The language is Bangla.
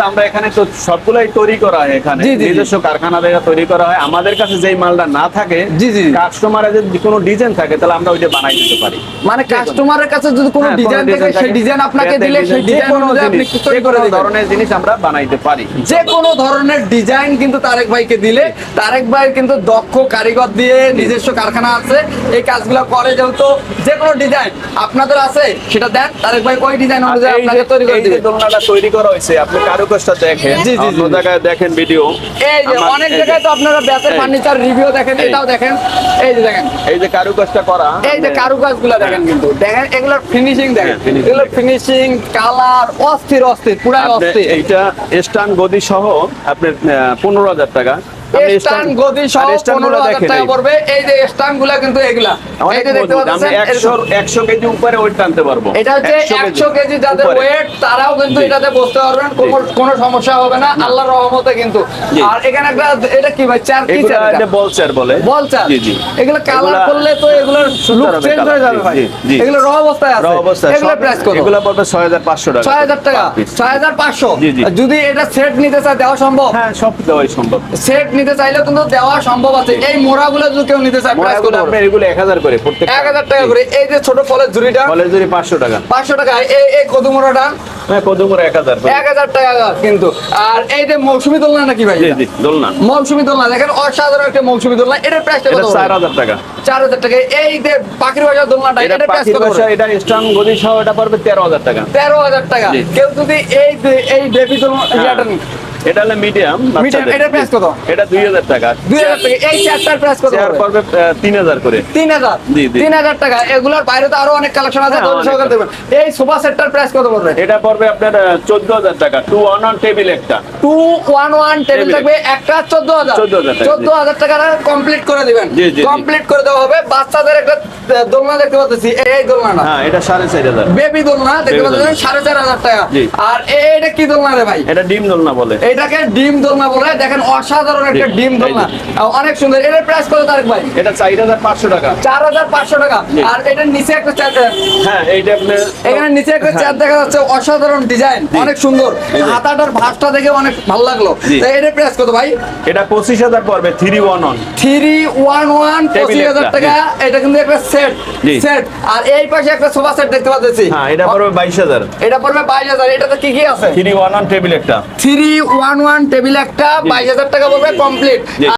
আমরা এখানে তো সবগুলাই তৈরি করা হয় এখানে। নিজস্ব কারখানা থেকে তৈরি করা হয়। আমাদের কাছে যেই মালটা না থাকে যদি কোনো ডিজাইন থাকে তাহলে আমরা ওইটা বানাই দিতে পারি। মানে কাস্টমারের কাছে যদি কোনো হ্যাঁ, ডিজাইন থাকে সেই ডিজাইন আপনাকে দিলে সেই ডিজাইন অনুযায়ী আপনি তৈরি করে দিবেন। ধরনের জিনিস আমরা বানাইতে পারি। যে কোনো ধরনের ডিজাইন কিন্তু তারেক ভাইকে দিলে তারেক ভাই কিন্তু দক্ষ কারিগর দিয়ে নিজস্ব কারখানা আছে এই কাজগুলো করে যেহেতু যে কোনো ডিজাইন আপনাদের আছে সেটা দেন তারেক ভাই ওই ডিজাইন অনুযায়ী আপনাকে তৈরি করে দিবে। দোলনাটা তৈরি করা হয়েছে আপনি কারুকাজটা দেখেন। অন্য জায়গায় দেখেন ভিডিও এই যে অনেক জায়গায় তো আপনারা ব্যাসের ফার্নিচার রিভিউ দেখেন এটাও দেখেন। এই যে দেখেন। এই যে কারুকাজটা করা এই যে কারুকাজগুলা দেখেন কিন্তু। দেখেন এগুলোর ফিনিশিং দেখেন। হ্যাঁ, এগুলোর ফিনিশিং কালার অস্থির অস্থির পুরাই অস্থির। এইটা স্টান গদি সহ আপনার পনেরো হাজার টাকা। স্টান গদি সহ আর stand পনেরো গুলো হাজার দেখেন টাকা পড়বে। এই যে স্টানগুলা কিন্তু এগুলা। এই যে দেখতে পাচ্ছেন একশো এরকম। একশো কেজি উপরে ওয়েট টানতে পারব। এটা হচ্ছে একশো কেজি যাদের ওয়েট তারাও কিন্তু এটাতে বসতে পারবেন। কোনো কোনো সমস্যা হবে না। আল্লাহর রহমতে কিন্তু। আর এখানে একটা এটা কি ভাই? চার কি চার এটা? বল। বলে বল জি জি। এগুলো কালার করলে তো এগুলোর লুক চেঞ্জ হয়ে যাবে ভাই। জি, জি। এগুলো র অবস্থায় আছে। র অবস্থায় এগুলো প্রাইস কত এগুলো পড়বে ছয় হাজার পাঁচশো টাকা। ছয় হাজার টাকা। Per piece। ছয় হাজার পাঁচশো। জি, জি। যদি এটা সেট নিতে চায় দেওয়া সম্ভব? হ্যাঁ সব দেওয়াই সম্ভব। সেট নিতে চাইলে কিন্তু দেওয়া সম্ভব আছে। এই মোড়াগুলো যদি কেউ নিতে চায় প্রাইস কত আপনার এগুলো এক হাজার করে প্রত্যেক এক হাজার টাকা করে। এই যে ছোট ফলের ঝুড়িটা কলেজ যদি পাঁচশো টাকা। পাঁচশো টাকা। এই এই কদু মোড়াটা হ্যাঁ কত করে এক হাজার করে। এক হাজার টাকা কিন্তু। আর এই যে মৌসুমি দোলনা নাকি ভাই? জি জি দোলনা। মৌসুমি দোলনা। দেখেন অসাধারণ একটা মৌসুমি দোলনা। এটার প্রাইসটা কত চার হাজার টাকা। চার হাজার টাকা। এই যে পাখির বাজার দোলনাটা এটা এটার প্রাইস কত এটা স্ট্রং গদি সহ এটা পড়বে তেরো হাজার টাকা। কেউ যদি এই এই বেবি দোলনা এটা হলো মিডিয়াম Medium, এটার কত? এটা দুই হাজার টাকা। দুই হাজার টাকা। এই চারটার প্রাইস কত চেয়ার পড়বে? পড়বে তিন হাজার করে। তিন হাজার? জি, জি। তিন হাজার টাকা। এগুলোর বাইরে তো আরও অনেক কালেকশন আছে দোল অনেক সহকারে দেবেন এই সোফা সেটটার প্রাইস কত পড়বে? এটা পড়বে আপনার চোদ্দ হাজার টাকা। টু ওয়ান অন টেবিল একটা। টু ওয়ান ওয়ান টেবিল থাকবে একটা চোদ্দ হাজার। চোদ্দ হাজার টাকা। কমপ্লিট করে দিবেন। জি, জি, জি। কমপ্লিট করে দেওয়া হবে। বাচ্চাদের একটা দোলনা দেখতে পাচ্ছি। এই দোলনাটা হ্যাঁ এটা সাড়ে চার হাজার। বেবি দোলনা দেখতে পাচ্ছেন সাড়ে চার হাজার টাকা। আর এটা কি দোলনা রে ভাই? এটা ডিম দোলনা বলে। এটাকে ডিম দোলনা বলে। দেখেন অসাধারণ একটা জি, ডিম এই দোলনা অনেক সুন্দর। এটার প্রাইস কত তারিখ ভাই? এটা চার হাজার পাঁচশো টাকা। চার হাজার পাঁচশো টাকা। আর এটার নিচে একটা চেয়ার হ্যাঁ এইটা আপনার এখানে নিচে একটা হ্যাঁ। দেখা যাচ্ছে। অসাধারণ ডিজাইন অনেক সুন্দর। হাতাটার ভাঁজটা দেখে অনেক ভালো লাগল। জি। তো এটার প্রাইস কত ভাই? এটা পঁচিশ হাজার পড়বে three one on three one one Table পঁচিশ হাজার একটা, টাকা এটা কিন্তু একটা সেট সেট আর এই পাশে একটা সোফা সেট দেখতে পাচ্ছি। হ্যাঁ এটা পড়বে বাইশ হাজার। এটা পড়বে বাইশ হাজার। এটাতে কি কি আছে? থ্রি ওয়ান অন টেবিল একটা। থ্রি ওয়ান ওয়ান টেবিল একটা বাইশ হাজার টাকা পড়বে। কমপ্লিট জি।